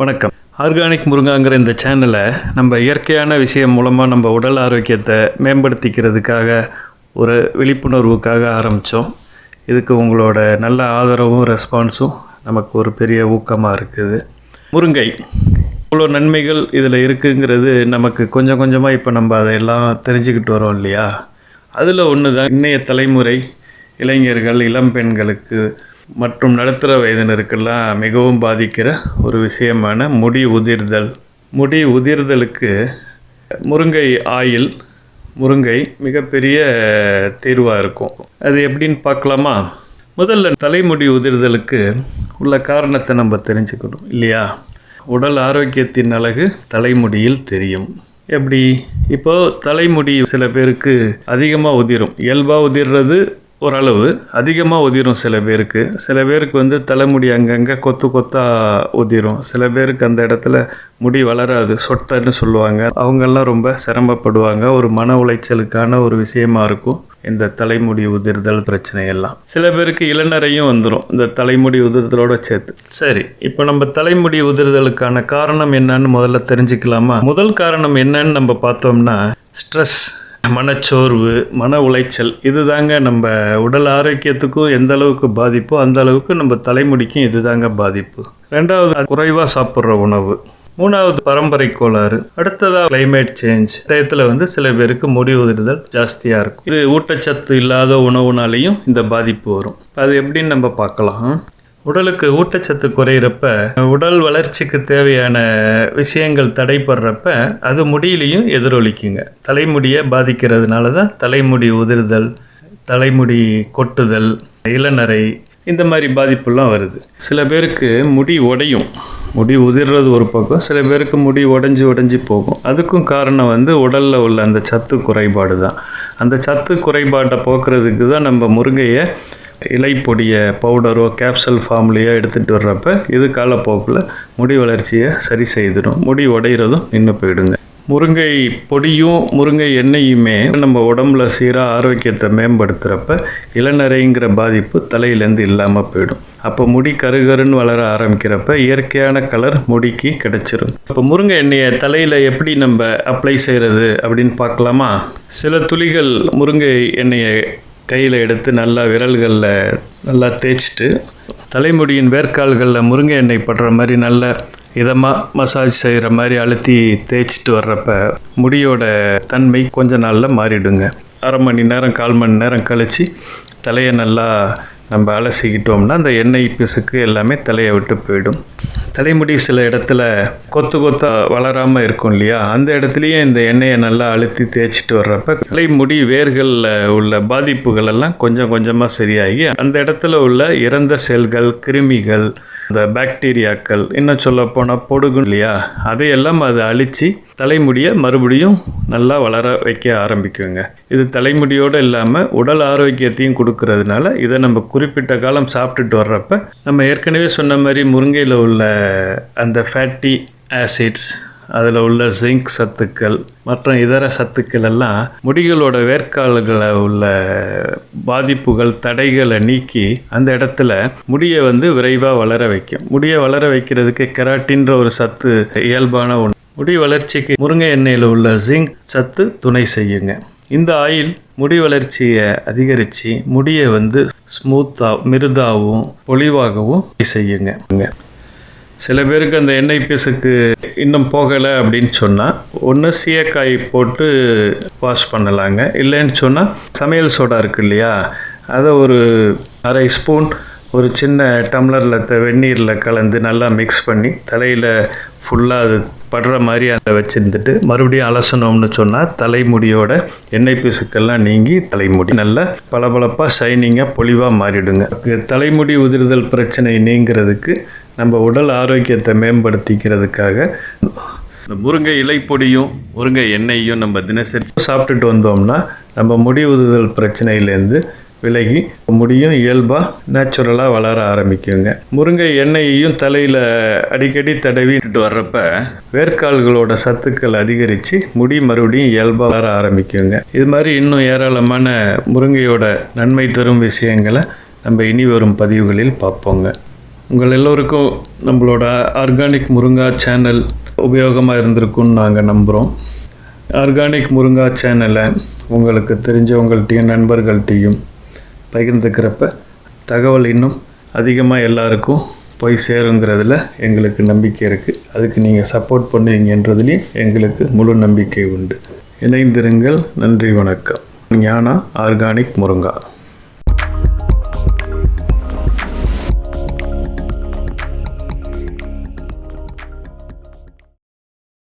வணக்கம். ஆர்கானிக் முருங்காங்கிற இந்த சேனலை நம்ம இயற்கையான விஷயம் மூலமாக நம்ம உடல் ஆரோக்கியத்தை மேம்படுத்திக்கிறதுக்காக ஒரு விழிப்புணர்வுக்காக ஆரம்பித்தோம். இதுக்கு உங்களோட நல்ல ஆதரவும் ரெஸ்பான்ஸும் நமக்கு ஒரு பெரிய ஊக்கமாக இருக்குது. முருங்கை இவ்வளோ நன்மைகள் இதில் இருக்குங்கிறது நமக்கு கொஞ்சம் கொஞ்சமாக இப்போ நம்ம அதையெல்லாம் தெரிஞ்சுக்கிட்டு வரோம் இல்லையா? அதில் ஒன்று தான் இன்றைய தலைமுறை இளைஞர்கள் இளம் பெண்களுக்கு மற்றும் நடுத்தர வயதினருக்கெல்லாம் மிகவும் பாதிக்கிற ஒரு விஷயமான முடி உதிர்தல். முடி உதிர்தலுக்கு முருங்கை ஆயில் முருங்கை மிகப்பெரிய தீர்வாக இருக்கும். அது எப்படின்னு பார்க்கலாமா? முதல்ல தலைமுடி உதிர்தலுக்கு உள்ள காரணத்தை நம்ம தெரிஞ்சுக்கணும் இல்லையா? உடல் ஆரோக்கியத்தின் அழகு தலைமுடியில் தெரியும். எப்படி? இப்போது தலைமுடி சில பேருக்கு அதிகமாக உதிரும். இயல்பாக உதிர்றது ஓரளவு அதிகமாக உதிரும் சில பேருக்கு. சில பேருக்கு வந்து தலைமுடி அங்கங்கே கொத்து கொத்தாக உதிரும். சில பேருக்கு அந்த இடத்துல முடி வளராது சொட்டன்னு சொல்லுவாங்க. அவங்கெல்லாம் ரொம்ப சிரமப்படுவாங்க. ஒரு மன உளைச்சலுக்கான ஒரு விஷயமா இருக்கும் இந்த தலைமுடி உதிர்தல் பிரச்சனையெல்லாம். சில பேருக்கு இளநரையும் வந்துடும் இந்த தலைமுடி உதிர்தலோட சேர்த்து. சரி இப்போ நம்ம தலைமுடி உதிர்தலுக்கான காரணம் என்னன்னு முதல்ல தெரிஞ்சுக்கலாமா? முதல் காரணம் என்னன்னு நம்ம பார்த்தோம்னா ஸ்ட்ரெஸ். மனச்சோர்வு மன உளைச்சல் இதுதாங்க நம்ம உடல் ஆரோக்கியத்துக்கும் எந்த அளவுக்கு பாதிப்போ அந்த அளவுக்கு நம்ம தலைமுடிக்கும் இதுதாங்க பாதிப்பு. ரெண்டாவது குறைவாக சாப்பிட்ற உணவு. மூணாவது பரம்பரை கோளாறு. அடுத்ததாக கிளைமேட் சேஞ்ச் டயத்தில் வந்து சில பேருக்கு முடி உதிர்தல் ஜாஸ்தியாக இருக்கும். இது ஊட்டச்சத்து இல்லாத உணவுனாலையும் இந்த பாதிப்பு வரும். அது எப்படின்னு நம்ம பார்க்கலாம். உடலுக்கு ஊட்டச்சத்து குறையிறப்ப உடல் வளர்ச்சிக்கு தேவையான விஷயங்கள் தடைப்படுறப்ப அது முடியிலையும் எதிரொலிக்குங்க. தலைமுடியை பாதிக்கிறதுனால தான் தலைமுடி உதிர்தல் தலைமுடி கொட்டுதல் இளநரை இந்த மாதிரி பாதிப்புலாம் வருது. சில பேருக்கு முடி உடையும். முடி உதிர்றது ஒரு பக்கம் சில பேருக்கு முடி உடஞ்சி உடஞ்சி போகும். அதுக்கும் காரணம் வந்து உடலில் உள்ள அந்த சத்து குறைபாடு தான் அந்த சத்து குறைபாட்டை போக்குறதுக்கு தான் நம்ம முருங்கையை இலைப்பொடியை பவுடரோ கேப்சல் ஃபார்ம்லேயோ எடுத்துகிட்டு வர்றப்ப இது காலப்போக்கில் முடி வளர்ச்சியை சரி செய்திடும். முடி உடையிறதும் நின்று போயிடுங்க. முருங்கை பொடியும் முருங்கை எண்ணெயுமே நம்ம உடம்புல சீராக ஆரோக்கியத்தை மேம்படுத்துகிறப்ப இளநரைங்கிற பாதிப்பு தலையிலேருந்து இல்லாமல் போயிடும். அப்போ முடி கருகருன்னு வளர ஆரம்பிக்கிறப்ப இயற்கையான கலர் முடிக்கு கிடைச்சிரும். இப்போ முருங்கை எண்ணெயை தலையில் எப்படி நம்ம அப்ளை செய்கிறது அப்படின்னு பார்க்கலாமா? சில துளிகள் முருங்கை எண்ணெயை கையில் எடுத்து நல்லா விரல்களில் நல்லா தேய்ச்சிட்டு தலைமுடியின் வேர்க்கால்களில் முருங்கை எண்ணெய் படுற மாதிரி நல்ல இதமாக மசாஜ் செய்கிற மாதிரி அழுத்தி தேய்ச்சிட்டு வர்றப்ப முடியோட தன்மை கொஞ்ச நாளில் மாறிடுங்க. அரை மணி நேரம் கால் மணி நேரம் கழித்து தலையை நல்லா நம்ம அலசிக்கிட்டோம்னா அந்த எண்ணெய் பிசுக்கு எல்லாமே தலையை விட்டு போயிடும். தலைமுடி சில இடத்துல கொத்து கொத்தாக வளராமல் இருக்கும் இல்லையா? அந்த இடத்துலையும் இந்த எண்ணெயை நல்லா அழுத்தி தேய்ச்சிட்டு வர்றப்ப தலைமுடி வேர்களில் உள்ள பாதிப்புகள் எல்லாம் கொஞ்சம் கொஞ்சமாக சரியாகி அந்த இடத்துல உள்ள இறந்த செல்கள் கிருமிகள் இந்த பாக்டீரியாக்கள் இன்னும் சொல்ல போனால் பொடுகு இல்லையா? அதையெல்லாம் அதை அழித்து தலைமுடியை மறுபடியும் நல்லா வளர வைக்க ஆரம்பிக்குங்க. இது தலைமுடியோடு இல்லாமல் உடல் ஆரோக்கியத்தையும் கொடுக்கறதுனால இதை நம்ம குறிப்பிட்ட காலம் சாப்பிட்டுட்டு வர்றப்ப நம்ம ஏற்கனவே சொன்ன மாதிரி முருங்கையில் உள்ள அந்த ஃபேட்டி ஆசிட்ஸ் அதில் உள்ள ஜிங்க் சத்துக்கள் மற்றும் இதர சத்துக்கள் எல்லாம் முடிகளோட வேர்க்கால்களை உள்ள பாதிப்புகள் தடைகளை நீக்கி அந்த இடத்துல முடியை வந்து விரைவாக வளர வைக்கும். முடியை வளர வைக்கிறதுக்கு கெராட்டின்ற ஒரு சத்து இயல்பான ஒன்று முடி வளர்ச்சிக்கு முருங்கை எண்ணெயில் உள்ள ஜிங்க் சத்து துணை செய்யுங்க. இந்த ஆயில் முடி வளர்ச்சியை அதிகரித்து முடியை வந்து ஸ்மூத்தாக மிருதாகவும் பொலிவாகவும் செய்யுங்க. சில பேருக்கு அந்த எண்ணெய் பிசுக்கு இன்னும் போகலை அப்படின்னு சொன்னால் ஒன்று சீயக்காய் போட்டு வாஷ் பண்ணலாங்க. இல்லைன்னு சொன்னால் சமையல் சோடா இருக்கு இல்லையா? அதை ஒரு அரை ஸ்பூன் ஒரு சின்ன டம்ளரில் த வெந்நீரில் கலந்து நல்லா மிக்ஸ் பண்ணி தலையில் ஃபுல்லாக அது படுற மாதிரி அதை வச்சுருந்துட்டு மறுபடியும் அலசணும்னு சொன்னால் தலைமுடியோட எண்ணெய் பிசுக்கெல்லாம் நீங்கி தலைமுடி நல்லா பளபளப்பாக ஷைனிங்காக பொலிவாக மாறிடுங்க. தலைமுடி உதிர்தல் பிரச்சனை நீங்கிறதுக்கு நம்ம உடல் ஆரோக்கியத்தை மேம்படுத்திக்கிறதுக்காக இந்த முருங்கை இலைப்பொடியும் முருங்கை எண்ணெயும் நம்ம தினசரி சாப்பிட்டுட்டு வந்தோம்னா நம்ம முடி உதிர்தல் பிரச்சனையிலேருந்து விலகி முடியும் இயல்பாக நேச்சுரலாக வளர ஆரம்பிக்குங்க. முருங்கை எண்ணெயையும் தலையில் அடிக்கடி தடவிட்டு வர்றப்ப வேர்க்கால்களோட சத்துக்கள் அதிகரித்து முடி மறுபடியும் இயல்பாக வளர ஆரம்பிக்குங்க. இது மாதிரி இன்னும் ஏராளமான முருங்கையோட நன்மை தரும் விஷயங்களை நம்ம இனி வரும் பதிவுகளில் பார்ப்போங்க. உங்கள் எல்லோருக்கும் நம்மளோட ஆர்கானிக் முருங்கா சேனல் உபயோகமாக இருந்திருக்கும்னு நாங்கள் நம்புகிறோம் ஆர்கானிக் முருங்கா சேனலை உங்களுக்கு தெரிஞ்சவங்கள்ட்டையும் நண்பர்கள்ட்டையும் பகிர்ந்துக்கிறப்ப தகவல் இன்னும் அதிகமாக எல்லாருக்கும் போய் சேருங்கிறதுல எங்களுக்கு நம்பிக்கை இருக்குது அதுக்கு நீங்கள் சப்போர்ட் பண்ணுவீங்கன்றதுலேயும் எங்களுக்கு முழு நம்பிக்கை உண்டு. இணைந்திருங்கள். நன்றி வணக்கம். ஞானா ஆர்கானிக் முருங்கா.